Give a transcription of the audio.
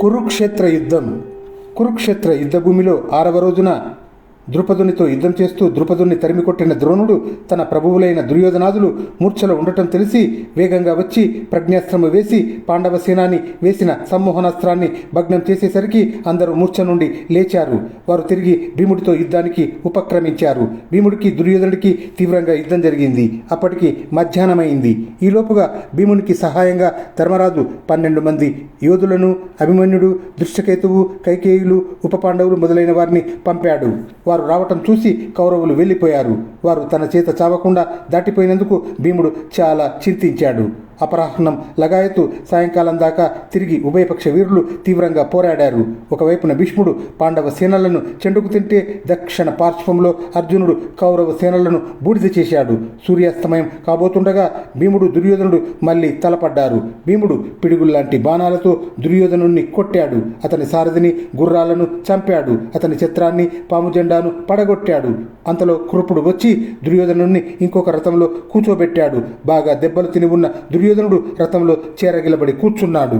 కురుక్షేత్ర యుద్ధం కురుక్షేత్ర యుద్ధభూమిలో ఆరవ రోజున ద్రుపదునితో యుద్ధం చేస్తూ ద్రుపదుని తరిమికొట్టిన ద్రోణుడు తన ప్రభువులైన దుర్యోధనాదులు మూర్ఛలో ఉండటం తెలిసి వేగంగా వచ్చి ప్రజ్ఞాస్త్రము వేసి పాండవ సేనాని వేసిన సమ్మోహనాస్త్రాన్ని భగ్నం చేసేసరికి అందరూ మూర్ఛ నుండి లేచారు. వారు తిరిగి భీముడితో యుద్ధానికి ఉపక్రమించారు. భీముడికి దుర్యోధనుడికి తీవ్రంగా యుద్ధం జరిగింది. అప్పటికి మధ్యాహ్నమైంది. ఈలోపుగా భీమునికి సహాయంగా ధర్మరాజు పన్నెండు మంది యోధులను అభిమన్యుడు దృష్టకేతువు కైకేయులు ఉప పాండవులు మొదలైన వారిని పంపాడు. వారు రావటం చూసి కౌరవులు వెళ్ళిపోయారు. వారు తన చేత చావకుండా దాటిపోయినందుకు భీముడు చాలా చింతించాడు. అపరాహ్నం లగాయతు సాయంకాలం దాకా తిరిగి ఉభయపక్ష వీరులు తీవ్రంగా పోరాడారు. ఒకవైపున భీష్ముడు పాండవ సేనలను చెండుకు తింటే దక్షిణ పార్శ్వంలో అర్జునుడు కౌరవ సేనలను బూడిద చేశాడు. సూర్యాస్తమయం కాబోతుండగా భీముడు దుర్యోధనుడు మళ్ళీ తలపడ్డారు. భీముడు పిడుగుల్లాంటి బాణాలతో దుర్యోధనుణ్ణి కొట్టాడు. అతని సారథిని గుర్రాలను చంపాడు. అతని చిత్రాన్ని పాము జెండాను పడగొట్టాడు. అంతలో కృపుడు వచ్చి దుర్యోధనుణ్ణి ఇంకొక రథంలో కూర్చోబెట్టాడు. బాగా దెబ్బలు తిని ఉన్న దుర్యోధనుడు రథంలో చేరగిలబడి కూర్చున్నాడు.